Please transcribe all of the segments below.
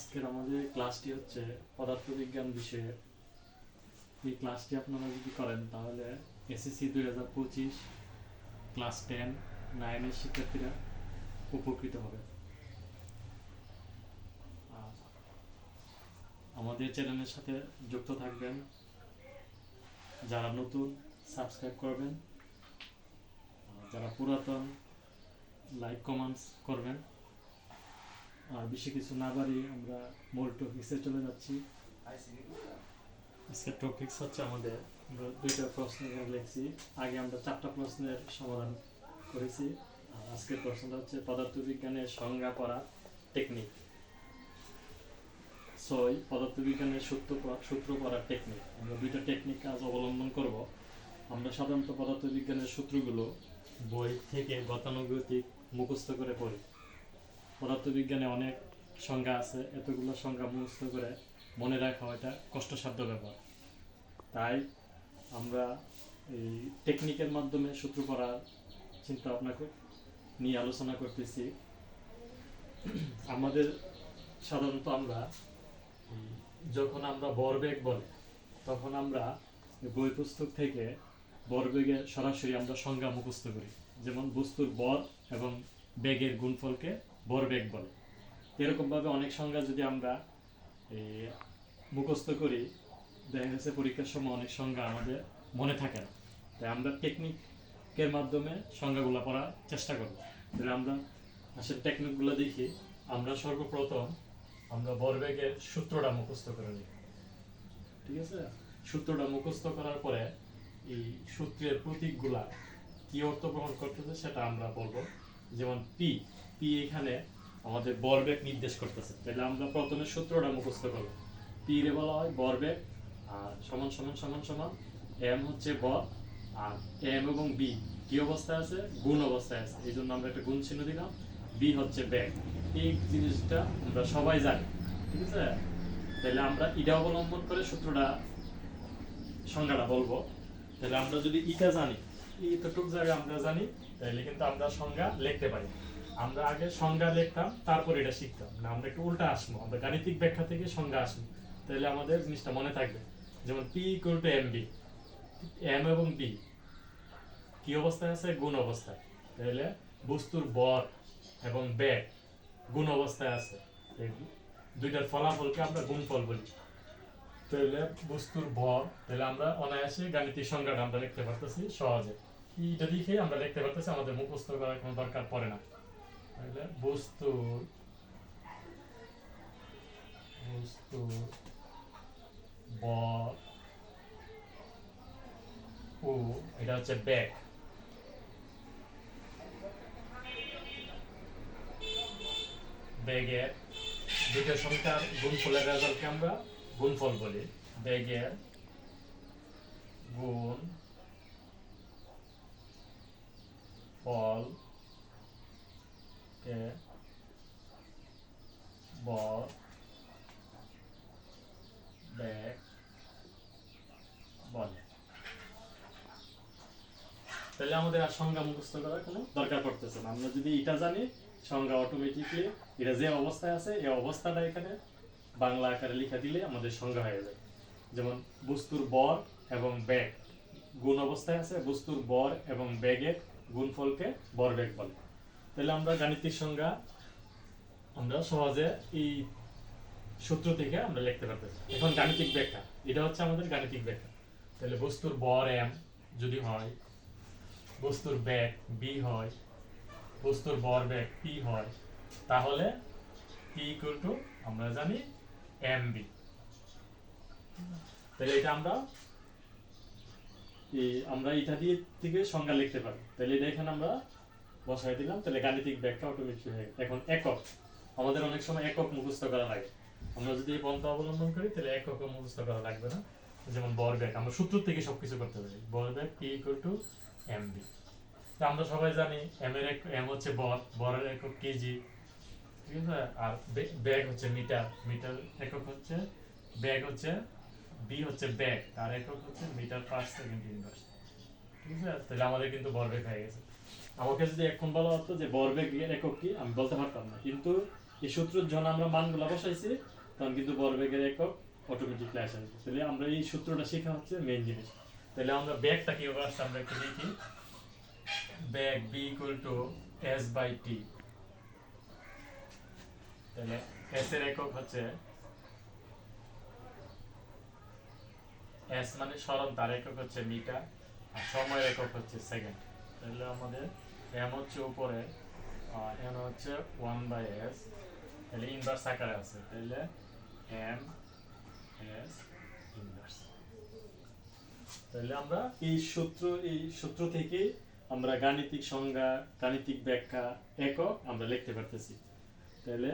আজকের আমাদের ক্লাসটি হচ্ছে পদার্থবিজ্ঞান বিষয়ে। এই ক্লাসটি আপনারা যদি করেন, তাহলে এসএসসি দুই হাজার পঁচিশ ক্লাস টেন নাইনের শিক্ষার্থীরা উপকৃত হবে। আমাদের চ্যানেলের সাথে যুক্ত থাকবেন। যারা নতুন সাবস্ক্রাইব করবেন। যারা পুরাতন লাইক কমেন্টস করবেন। আর বেশি কিছু না বাড়িয়ে আমরা মূল টপিক্সে চলে যাচ্ছি। আজকের টপিক্স হচ্ছে আমাদের, আমরা দুইটা প্রশ্ন লিখছি। আগে আমরা চারটা প্রশ্নের সমাধান করেছি। আর আজকের প্রশ্নটা হচ্ছে পদার্থবিজ্ঞানের সংজ্ঞা করা টেকনিক ছয়, পদার্থবিজ্ঞানের সূত্র সূত্র করার টেকনিক আমরা দুইটা টেকনিক কাজ অবলম্বন করব। আমরা সাধারণত পদার্থবিজ্ঞানের সূত্রগুলো বই থেকে গতানুগতিক মুখস্থ করে পড়ি। পদার্থবিজ্ঞানে অনেক সংজ্ঞা আছে, এতগুলো সংজ্ঞা মুখস্থ করে মনে রাখা এটা কষ্টসাধ্য ব্যাপার। তাই আমরা এই টেকনিকের মাধ্যমে সূত্র পড়ার চিন্তা ভাবনা নিয়ে আলোচনা করতেছি। আমাদের সাধারণত আমরা যখন আমরা বরবেগ বলে, তখন আমরা বই পুস্তক থেকে বরবেগে সরাসরি আমরা সংজ্ঞা মুখস্থ করি। যেমন বস্তুর বর এবং বেগের গুণফলকে ভরবেগ বলে। এরকমভাবে অনেক সংজ্ঞা যদি আমরা মুখস্থ করি, দেখা গেছে পরীক্ষার সময় অনেক সংজ্ঞা আমাদের মনে থাকে না। তাই আমরা টেকনিকের মাধ্যমে সংজ্ঞাগুলো পড়ার চেষ্টা করব। তাহলে আমরা আসলে টেকনিকগুলো দেখি, আমরা সর্বপ্রথম আমরা বরবেগের সূত্রটা মুখস্থ করে নিই। ঠিক আছে? সূত্রটা মুখস্থ করার পরে এই সূত্রের প্রতীকগুলা কি অর্থ বহন করতেছে সেটা আমরা বলব। যেমন পি পি এখানে আমাদের বরবেগ নির্দেশ করতেছে। তাহলে আমরা প্রথমে সূত্রটা মুখস্থ করব। পি রে বলা হয় বরবেগ আর সমান সমান সমান সমান, এম হচ্ছে বর আর এম এবং বি কি অবস্থায় আছে? গুণ অবস্থায় আছে। এই জন্য আমরা একটা গুণ চিহ্ন দিলাম। বি হচ্ছে ব্যাগ এই জিনিসটা আমরা সবাই জানি, ঠিক আছে? তাহলে আমরা এটা অবলম্বন করে সূত্রটা, সংজ্ঞাটা বলব। তাহলে আমরা যদি ইটা জানি এতটুক জায়গায় আমরা জানি তাহলে কিন্তু আমরা সংজ্ঞা লিখতে পারি। আমরা আগে সংজ্ঞা লিখতাম, তারপর এটা শিখতাম। না, আমরা একটু উল্টা আসব। আমরা গাণিতিক ব্যাখ্যা থেকে সংজ্ঞা আসব। তাহলে আমাদের জিনিসটা মনে থাকবে। যেমন P equal to M B M এবং বি কি অবস্থায় আছে? গুণ অবস্থায়। তাহলে বস্তুর বর এবং ব্যাগ গুণ অবস্থায় আছে। দুইটার ফলাফলকে আমরা গুণফল বলি। তাহলে বস্তুর ভর তাহলে আমরা অনায়াসে গাণিতিক সংজ্ঞাটা আমরা লিখতে পারতেছি সহজে। এইটা লিখে আমরা লিখতে পারতেছি, আমাদের মুখস্থ করার কোনো দরকার পড়ে না। তাহলে বস্তুর বস্তুর ভর ও এটা হচ্ছে ব্যাগ। ব্যাগের দুটো সংখ্যার গুণফলের রেজাল্টকে আমরা গুণফল বলি। বেগের গুণ ফল কে? বর বেগ বলে। তাহলে আমাদের আর সংজ্ঞা মুখস্থ করার কোনো দরকার পড়তেছে না। আমরা যদি এটা জানি, সংজ্ঞা অটোমেটিকলি এটা যে অবস্থায় আছে, এই অবস্থাটা এখানে বাংলা আকারে লিখে দিলে আমাদের সংজ্ঞা হয়ে যায়। যেমন বস্তুর বর এবং ব্যাগ গুণ অবস্থায় আছে বস্তুর বর এবং বেগের গুণফলকে বরবেগ বলে। তাহলে আমরা গাণিতিক সংজ্ঞা, আমরা সহজে এই সূত্র থেকে আমরা লিখতে পারতেছি। এখন গাণিতিক ব্যাখ্যা, এটা হচ্ছে আমাদের গাণিতিক ব্যাখ্যা। তাহলে বস্তুর বর এম যদি হয়, বস্তুর বেগ বি হয়, বস্তুর বর বেগ পি হয়, তাহলে পি ইকুয়াল টু আমরা জানি এম বি তাহলে এটা আমরা আমরা এটা দিয়ে থেকে সংজ্ঞা লিখতে পারি। তাহলে এটা এখানে আমরা বসাই দিলাম তাহলে গাণিতিক ব্যাখ্যা অটোমেটিক হয়ে গেল। এখন একক। আমাদের অনেক সময় একক মুখস্থ করা লাগে। আমরা যদি এই পন্থা অবলম্বন করি তাহলে একক মুখস্থ করা লাগবে না। যেমন বরবেগ আমরা সূত্র থেকে সবকিছু করতে পারি। বরবেগ P equal to M B আমরা সবাই জানি এম এর এক- এম হচ্ছে বর, বরের একক কেজি ঠিক আছে? আর ব্যাগ হচ্ছে মিটার। মিটার একক হচ্ছে ব্যাগ হচ্ছে বি হচ্ছে ব্যাগ তার একক হচ্ছে মিটার পার সেকেন্ড ইনভার্স ঠিক আছে? তাহলে আমাদের কিন্তু বরবেগ হয়ে গেছে। আমাকে যদি এখন বলা হতো যে বরবেগ এর একক কি, আমি বলতে পারতাম না। কিন্তু এই সূত্রের জন্য আমরা মানগুলো বসাইছি, তখন কিন্তু বর্গের একক অটোমেটিকলি আসে তাহলে আমরা এই সূত্রটা শেখা হচ্ছে মেইন জিনিস তাহলে আমরা ব্যাগটা কীভাবে আসছে আমরা একটু দেখি। Bag B equal to S by T তাহলে এস এর একক হচ্ছে এস মানে সরণ তার একক হচ্ছে মিটার, আর সময়ের একক হচ্ছে সেকেন্ড। তাহলে আমাদের এম হচ্ছে উপরে এন হচ্ছে ওয়ান বাই এস তাহলে ইনভার্স আকারে আছে। তাহলে এম এস ইনভার্স তাহলে আমরা এই সূত্র এই সূত্র থেকে আমরা গাণিতিক সংজ্ঞা, গাণিতিক ব্যাখ্যা একক আমরা লিখতে পারতেছি। তাহলে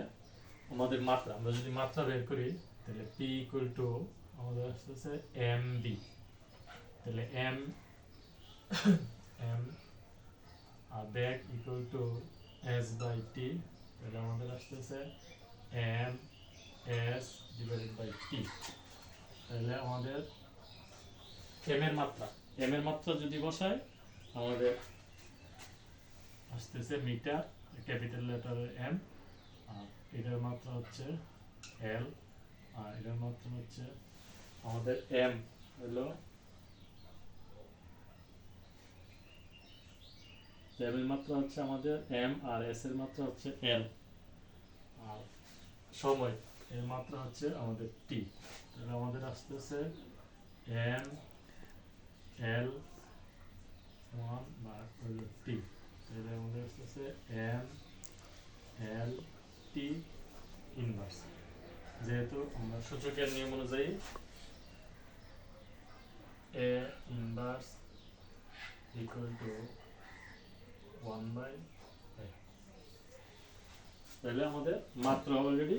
আমাদের মাত্রা, আমরা যদি মাত্রা বের করি, তাহলে পি ইকুয়াল টু আমাদের আসতেছে এম বি তাহলে এম এম আর back equal to S by T তাহলে আমাদের আসতেছে M S divided by T তাহলে আমাদের এম এর মাত্রা এম এর মাত্রা যদি বসায় আমাদের আসতেছে মিটার ক্যাপিটাল লেটার এম আর এটার মাত্রা হচ্ছে এল আর এটার মাত্রা হচ্ছে আমাদের এম হলো এর মাত্রা হচ্ছে আমাদের এম আর এস এর মাত্রা হচ্ছে এল। আর সময় এর মাত্রা হচ্ছে আমাদের টি। তাহলে আমাদের আসতেছে এম, এল ওয়ান বা টি। তাহলে আমাদের আসতেছে এম, এল, টি ইনভার্স। যেহেতু আমরা সূচকের নিয়ম অনুযায়ী A inverse equal to one by তাহলে আমাদের মাত্রা অলরেডি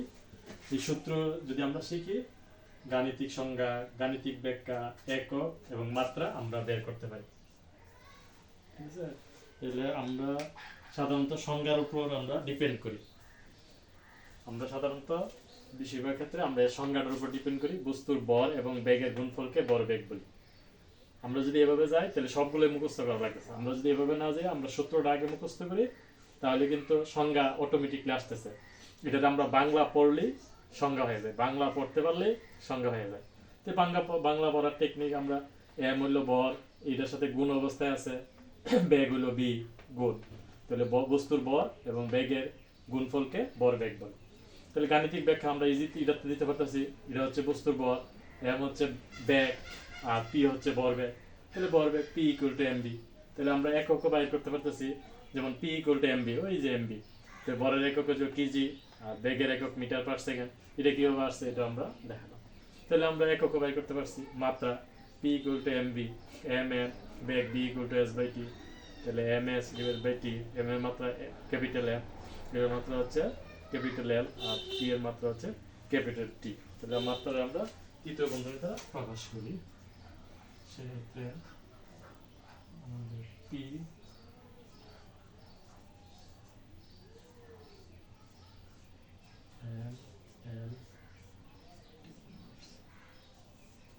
এই সূত্র যদি আমরা শিখি, গাণিতিক সংজ্ঞা, গাণিতিক ব্যাখ্যা, একক এবং মাত্রা আমরা বের করতে পারি। ঠিক আছে? তাহলে আমরা সাধারণত সংজ্ঞার উপর আমরা ডিপেন্ড করি। আমরা সাধারণত বেশিরভাগ ক্ষেত্রে আমরা সংজ্ঞাটার উপর ডিপেন্ড করি, বস্তুর বর এবং বেগের গুণফলকে বর বেগ বলি। আমরা যদি এভাবে যাই, তাহলে সবগুলোই মুখস্থ করা লাগতেছে। আমরা যদি এভাবে না যাই, আমরা সূত্রটা আগে মুখস্থ করি, তাহলে কিন্তু সংজ্ঞা অটোমেটিকলি আসতেছে। এটাতে আমরা বাংলা পড়লেই সংজ্ঞা হয়ে যায়। বাংলা পড়তে পারলেই সংজ্ঞা হয়ে যায়। তো বাংলা বাংলা পড়ার টেকনিক আমরা এম হইল বর, এটার সাথে গুণ অবস্থায় আছে। ব্যাগ হইল বি, গুণ। তাহলে বস্তুর বর এবং বেগের গুণফলকে বর ব্যাগ বলে। তাহলে গাণিতিক ব্যাখ্যা আমরা ইজি এটাতে দিতে পারতেছি। এটা হচ্ছে বস্তুর বর, এম হচ্ছে বেগ আর পি হচ্ছে বরবেগ তাহলে বর বেগ P equal to M B তাহলে আমরা একক বাইর করতে পারতেছি, যেমন পি ইকুয়াল টু এমবি ওই যে এমবি তো বরের একক হচ্ছে কেজি আর বেগের একক মিটার পার সেকেন্ড এটা কীভাবে আসছে এটা আমরা দেখালাম। তাহলে আমরা একক বাইর করতে পারছি, মাত্রা P equal to M B M M beg B equal to S by T তাহলে M S divide by T M এর মাত্রা ক্যাপিটাল এম এর মাত্রা হচ্ছে ক্যাপিটাল এল আর টি এর মাত্রা হচ্ছে ক্যাপিটাল টি তাহলে মাত্রা আমরা তৃতীয় বন্ধনী দ্বারা প্রকাশ করি। সেক্ষেত্রে আমাদের পি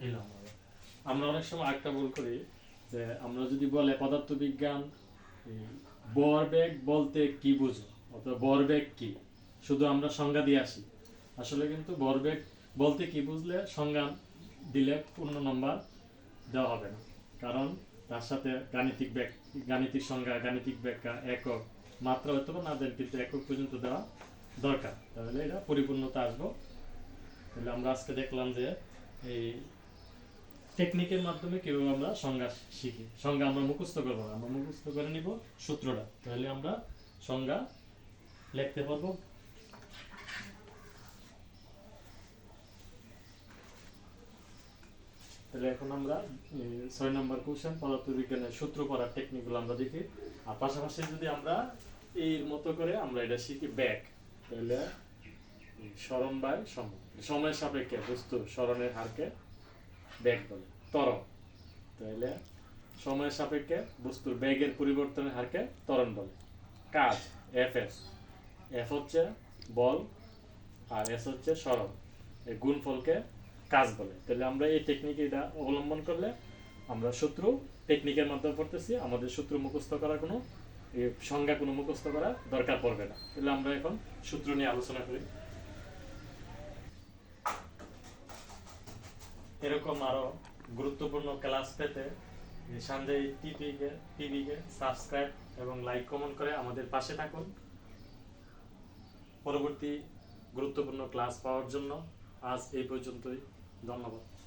এলাম আমরা। অনেক সময় একটা ভুল করি, যে আমরা যদি বলে পদার্থবিজ্ঞান বরবেগ বলতে কি বুঝো? অথবা বরবেগ কি? শুধু আমরা সংজ্ঞা দিয়ে আসি। আসলে কিন্তু বরবেগ বলতে কি বুঝলে? সংজ্ঞা দিলে পূর্ণ নম্বর দেওয়া হবে না। কারণ তার সাথে গাণিতিক ব্যাক গাণিতিক সংজ্ঞা গাণিতিক ব্যাখ্যা একক মাত্রা হয়তো না দেন কিন্তু একক পর্যন্ত দেওয়া দরকার। তাহলে এটা পরিপূর্ণতা আসব। তাহলে আমরা আজকে দেখলাম যে এই টেকনিকের মাধ্যমে কীভাবে আমরা সংজ্ঞা শিখি। সংজ্ঞা আমরা মুখস্থ করব না, আমরা মুখস্থ করে নিব সূত্রটা। তাহলে আমরা সংজ্ঞা লিখতে পারব তাহলে এখন আমরা ছয় নম্বর কোশ্চেন পদার্থবিজ্ঞানের সূত্র পড়ার টেকনিকগুলো আমরা দেখি। আর পাশাপাশি যদি আমরা এই মতো করে আমরা এটা শিখি ব্যাক তাহলে স্মরণ সময় সময়ের সাপেক্ষে, বস্তু স্মরণের হারকে ব্যাগ বলে, ত্বরণ। তাহলে সময়ের সাপেক্ষে বস্তুর ব্যাগের পরিবর্তনের হারকে ত্বরণ বলে। কাজ এফ এস এফ হচ্ছে বল, আর এস হচ্ছে সরণ এই গুণফলকে কাজ বলে। তাহলে আমরা এই টেকনিক এটা অবলম্বন করলে আমরা সূত্র টেকনিকের মাধ্যমে পড়তেছি, আমাদের সূত্র মুখস্থ করার কোনো সংজ্ঞা কোনো মুখস্থ করা দরকার পড়বে না। তাহলে আমরা এখন সূত্র নিয়ে আলোচনা করি। এরকম আরও গুরুত্বপূর্ণ ক্লাস পেতে সঞ্জয় টিভিকে টিভিকে সাবস্ক্রাইব এবং লাইক কমেন্ট করে আমাদের পাশে থাকুন। পরবর্তী গুরুত্বপূর্ণ ক্লাস পাওয়ার জন্য আজ এই পর্যন্তই। ধন্যবাদ।